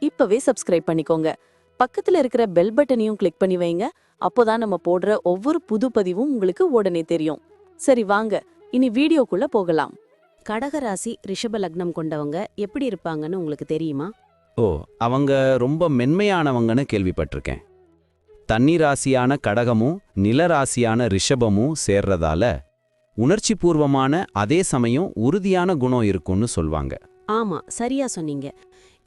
இப்பவே சப்ஸ்கிரைப் பண்ணிக்கோங்க. பக்கத்துல இருக்கிற பெல் பட்டனையும் கிளிக் பண்ணி வைங்க. அப்போதான் நம்ம போடுற ஒவ்வொரு புது பதிவும் உங்களுக்கு உடனே தெரியும். சரி வாங்க. இனி வீடியோக்குள்ள போகலாம். கடகராசி ரிஷப லக்னம் கொண்டவங்க எப்படி இருப்பாங்கன்னு உங்களுக்கு தெரியுமா? ஓ அவங்க ரொம்ப மென்மையானவங்கன்னு கேள்விப்பட்டிருக்கேன். தண்ணி ராசியான கடகமும் நில ராசியான ரிஷபமும் சேர்றதால உணர்ச்சி பூர்வமான அதே சமயம் உறுதியான குணம் இருக்கும்னு சொல்வாங்க. ஆமா சரியா சொன்னீங்க.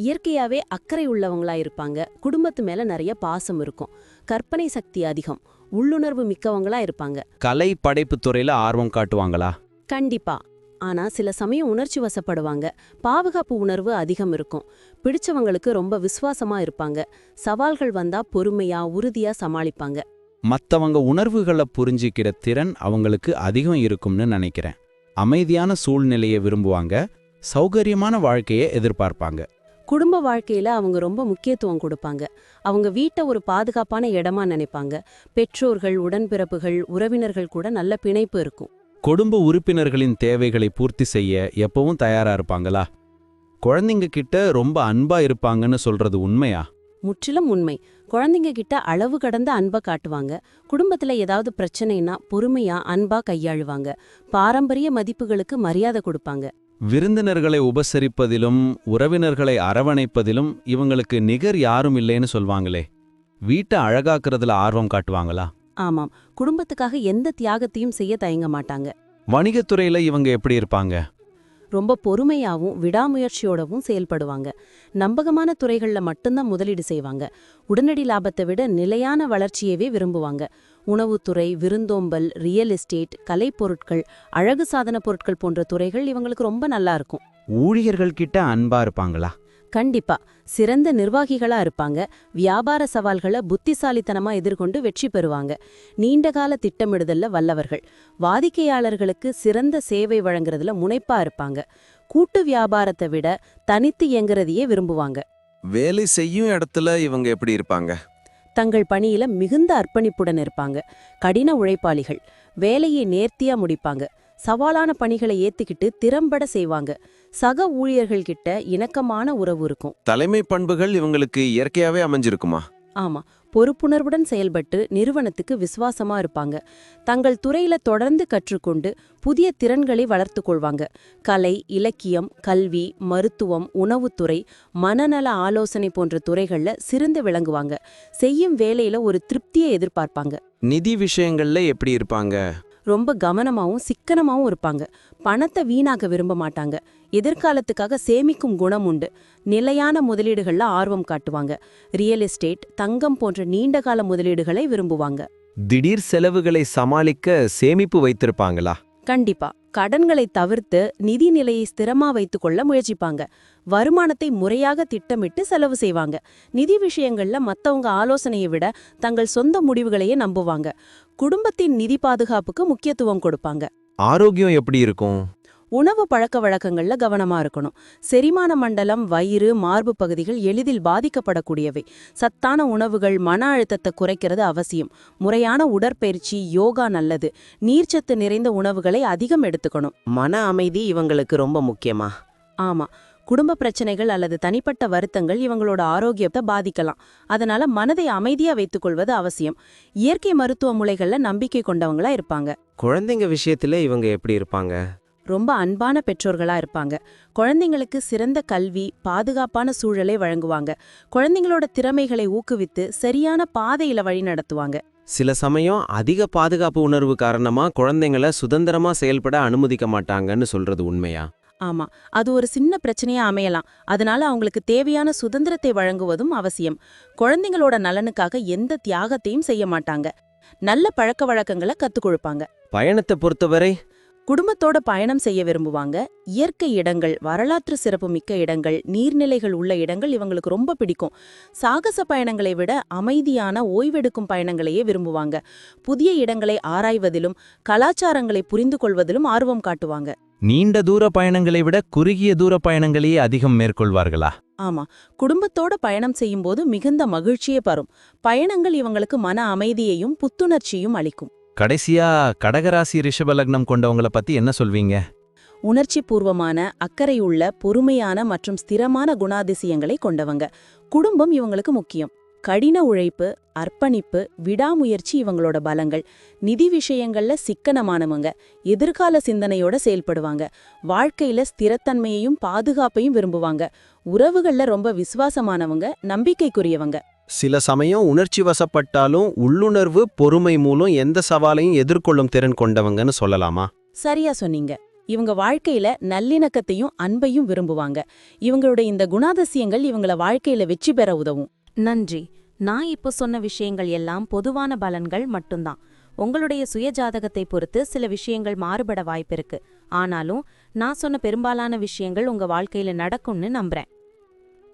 இயற்கையாவே அக்கறை உள்ளவங்களா இருப்பாங்க. குடும்பத்து மேல நிறைய பாசம் இருக்கும். கற்பனை சக்தி அதிகம். உள்ளுணர்வு மிக்கவங்களா இருப்பாங்க. கலை படைப்புத் துறையில ஆர்வம் காட்டுவாங்களா? கண்டிப்பா. ஆனா சில சமயம் உணர்ச்சி வசப்படுவாங்க. பாதுகாப்பு உணர்வு அதிகம் இருக்கும். பிடிச்சவங்களுக்கு ரொம்ப விசுவாசமா இருப்பாங்க. சவால்கள் வந்தா பொறுமையா உறுதியா சமாளிப்பாங்க. மத்தவங்க உணர்வுகளை புரிஞ்சிக்கிற திறன் அவங்களுக்கு அதிகம் இருக்கும்னு நினைக்கிறேன். அமைதியான சூழ்நிலையை விரும்புவாங்க. சௌகரியமான வாழ்க்கையை எதிர்பார்ப்பாங்க. குடும்ப வாழ்க்கையில அவங்க ரொம்ப முக்கியத்துவம் கொடுப்பாங்க. அவங்க வீட்டை ஒரு பாதுகாப்பான இடமா நினைப்பாங்க. பெற்றோர்கள் உடன்பிறப்புகள் உறவினர்கள் கூட நல்ல பிணைப்பு இருக்கும். குடும்ப உறுப்பினர்களின் தேவைகளை பூர்த்தி செய்ய எப்பவும் தயாரா இருப்பாங்களா? குழந்தைங்க கிட்ட ரொம்ப அன்பா இருப்பாங்கன்னு சொல்றது உண்மையா? முற்றிலும் உண்மை. குழந்தைங்க கிட்ட அளவு கடந்த அன்பை காட்டுவாங்க. குடும்பத்துல ஏதாவது பிரச்சனைனா பொறுமையா அன்பா கையாளுவாங்க. பாரம்பரிய மதிப்புகளுக்கு மரியாதை கொடுப்பாங்க. விருந்தினர்களை உபசரிப்பதிலும் உறவினர்களை அரவணைப்பதிலும் இவங்களுக்கு நிகர் யாரும் இல்லைன்னு சொல்வாங்களே. வீட்டை அழகாக்குறதுல ஆர்வம் காட்டுவாங்களா? ஆமாம். குடும்பத்துக்காக எந்த தியாகத்தையும் செய்ய தயங்க மாட்டாங்க. வணிகத்துறையில இவங்க எப்படி இருப்பாங்க? ரொம்ப பொறுமையாவும் விடாமுயற்சியோடவும் செயல்படுவாங்க. நம்பகமான துறைகள்ல மட்டும்தான் முதலீடு செய்வாங்க. உடனடி லாபத்தை விட நிலையான வளர்ச்சியவே விரும்புவாங்க. உணவுத்துறை விருந்தோம்பல் ரியல் எஸ்டேட் கலைப்பொருட்கள் அழகு சாதன பொருட்கள் போன்ற துறைகள் இவங்களுக்கு ரொம்ப நல்லா இருக்கும். ஊழியர்கள் கிட்ட அன்பா இருப்பாங்களா? கண்டிப்பா சிறந்த நிர்வாகிகளா இருப்பாங்க. வியாபார சவால்களை புத்திசாலித்தனமா எதிர்கொண்டு வெற்றி பெறுவாங்க. நீண்டகால திட்டமிடுதல்ல வல்லவர்கள். வாடிக்கையாளர்களுக்கு சிறந்த சேவை வழங்குறதுல முனைப்பா இருப்பாங்க. கூட்டு வியாபாரத்தை விட தனித்து இயங்குறதையே விரும்புவாங்க. வேலை செய்யும் இடத்துல இவங்க எப்படி இருப்பாங்க? தங்கள் பணியில மிகுந்த அர்ப்பணிப்புடன் இருப்பாங்க. கடின உழைப்பாளிகள். வேலையை நேர்த்தியா முடிப்பாங்க. சவாலான பணிகளை ஏத்துக்கிட்டு திறம்பட செய்வாங்க. சக ஊழியர்கள் கிட்ட இணக்கமான உறவு இருக்கும். தலைமை பண்புகள் இவங்களுக்கு இயற்கையாவே அமைஞ்சிருக்குமா? ஆமா. பொறுப்புணர்வுடன் செயல்பட்டு நிறுவனத்துக்கு விசுவாசமா இருப்பாங்க. தங்கள் துறையில தொடர்ந்து கற்றுக்கொண்டு புதிய திறன்களை வளர்த்து கொள்வாங்க. கலை இலக்கியம் கல்வி மருத்துவம் உணவுத்துறை மனநல ஆலோசனை போன்ற துறைகள்ல சிறந்து விளங்குவாங்க. செய்யும் வேலையில ஒரு திருப்தியை எதிர்பார்ப்பாங்க. நிதி விஷயங்கள்ல எப்படி இருப்பாங்க? ரொம்ப கவனமாகவும் சிக்கனமாகவும் இருப்பாங்க. பணத்தை வீணாக்க விரும்ப மாட்டாங்க. எதிர்காலத்துக்காக சேமிக்கும் குணம் உண்டு. நிலையான முதலீடுகள்ல ஆர்வம் காட்டுவாங்க. ரியல் எஸ்டேட் தங்கம் போன்ற நீண்டகால முதலீடுகளை விரும்புவாங்க. திடீர் செலவுகளை சமாளிக்க சேமிப்பு வைத்திருப்பாங்களா? கண்டிப்பா. கடன்களை தவிர்த்து நிதி நிலையை ஸ்திரமா வைத்துக்கொள்ள முயற்சிப்பாங்க. வருமானத்தை முறையாக திட்டமிட்டு செலவு செய்வாங்க. நிதி விஷயங்கள்ல மத்தவங்க ஆலோசனையை விட தங்கள் சொந்த முடிவுகளையே நம்புவாங்க. குடும்பத்தின் நிதி பாதுகாப்புக்கு முக்கியத்துவம் கொடுப்பாங்க. ஆரோக்கியம் எப்படி இருக்கும்? உணவு பழக்க வழக்கங்கள்ல கவனமா இருக்கணும். செரிமான மண்டலம் வயிறு மார்பு பகுதிகள் எளிதில் பாதிக்கப்படக்கூடியவை. சத்தான உணவுகள் மன அழுத்தத்தை குறைக்கிறது அவசியம். முறையான உடற்பயிற்சி யோகா நல்லது. நீர்ச்சத்து நிறைந்த உணவுகளை அதிகம் எடுத்துக்கணும். மன அமைதி இவங்களுக்கு ரொம்ப முக்கியமா? ஆமா. குடும்ப பிரச்சனைகள் அல்லது தனிப்பட்ட வருத்தங்கள் இவங்களோட ஆரோக்கியத்தை பாதிக்கலாம். அதனால மனதை அமைதியா வைத்துக்கொள்வது அவசியம். இயற்கை மருத்துவ முறைகள்ல நம்பிக்கை கொண்டவங்களா இருப்பாங்க. குழந்தைங்க விஷயத்துல இவங்க எப்படி இருப்பாங்க? ரொம்ப அன்பான பெற்றோர்களா இருப்பாங்க. குழந்தைங்களுக்கு சிறந்த கல்வி பாதுகாப்பான சூழலை வழங்குவாங்க. குழந்தைங்களோட திறமைகளை ஊக்குவித்து சரியான பாதையில வழி நடத்துவாங்க. சில சமயம் அதிக பாதுகாப்பு உணர்வு காரணமா குழந்தைங்கள சுதந்திரமா செயல்பட அனுமதிக்க மாட்டாங்கன்னு சொல்றது உண்மையா? ஆமா. அது ஒரு சின்ன பிரச்சனையா அமையலாம். அதனால அவங்களுக்கு தேவையான சுதந்திரத்தை வழங்குவதும் அவசியம். குழந்தைங்களோட நலனுக்காக எந்த தியாகத்தையும் செய்ய மாட்டாங்க. நல்ல பழக்க வழக்கங்களை கத்துக் கொடுப்பாங்க. பயணத்தை பொறுத்தவரை குடும்பத்தோட பயணம் செய்ய விரும்புவாங்க. இயற்கை இடங்கள் வரலாற்று சிறப்புமிக்க இடங்கள் நீர்நிலைகள் உள்ள இடங்கள் இவங்களுக்கு ரொம்ப பிடிக்கும். சாகச பயணங்களை விட அமைதியான ஓய்வெடுக்கும் பயணங்களையே விரும்புவாங்க. புதிய இடங்களை ஆராய்வதிலும் கலாச்சாரங்களை புரிந்து கொள்வதிலும் ஆர்வம் காட்டுவாங்க. நீண்ட தூர பயணங்களை விட குறுகிய தூர பயணங்களையே அதிகம் மேற்கொள்வார்களா? ஆமா. குடும்பத்தோட பயணம் செய்யும்போது மிகுந்த மகிழ்ச்சியே பரும் பயணங்கள் இவங்களுக்கு மன அமைதியையும் புத்துணர்ச்சியும் அளிக்கும். கடைசியா கடகராசி ரிஷபலக்னம் கொண்டவங்கள பத்தி என்ன சொல்வீங்க? உணர்ச்சி பூர்வமான அக்கறையுள்ள பொறுமையான மற்றும் ஸ்திரமான குணாதிசயங்களை கொண்டவங்க. குடும்பம் இவங்களுக்கு முக்கியம். கடின உழைப்பு அர்ப்பணிப்பு விடாமுயற்சி இவங்களோட பலங்கள். நிதி விஷயங்கள்ல சிக்கனமானவங்க. எதிர்கால சிந்தனையோட செயல்படுவாங்க. வாழ்க்கையில ஸ்திரத்தன்மையையும் பாதுகாப்பையும் விரும்புவாங்க. உறவுகள்ல ரொம்ப விசுவாசமானவங்க நம்பிக்கைக்குரியவங்க. சில சமயம் உணர்ச்சி வசப்பட்டாலும் உள்ளுணர்வு பொறுமை மூலம் எந்த சவாலையும் எதிர்கொள்ளும் திறன் கொண்டவங்கன்னு சொல்லலாமா? சரியா சொன்னீங்க. இவங்க வாழ்க்கையில நல்லிணக்கத்தையும் அன்பையும் விரும்புவாங்க. இவங்களோட இந்த குணாதிசயங்கள் இவங்கள வாழ்க்கையில வெற்றி பெற உதவும். நன்றி. நான் இப்போ சொன்ன விஷயங்கள் எல்லாம் பொதுவான பலன்கள் மட்டும்தான். உங்களுடைய சுய ஜாதகத்தை பொறுத்து சில விஷயங்கள் மாறுபட வாய்ப்பிருக்கு ஆனாலும் நான் சொன்ன பெரும்பாலான விஷயங்கள் உங்க வாழ்க்கையில நடக்கும்னு நம்புறேன்.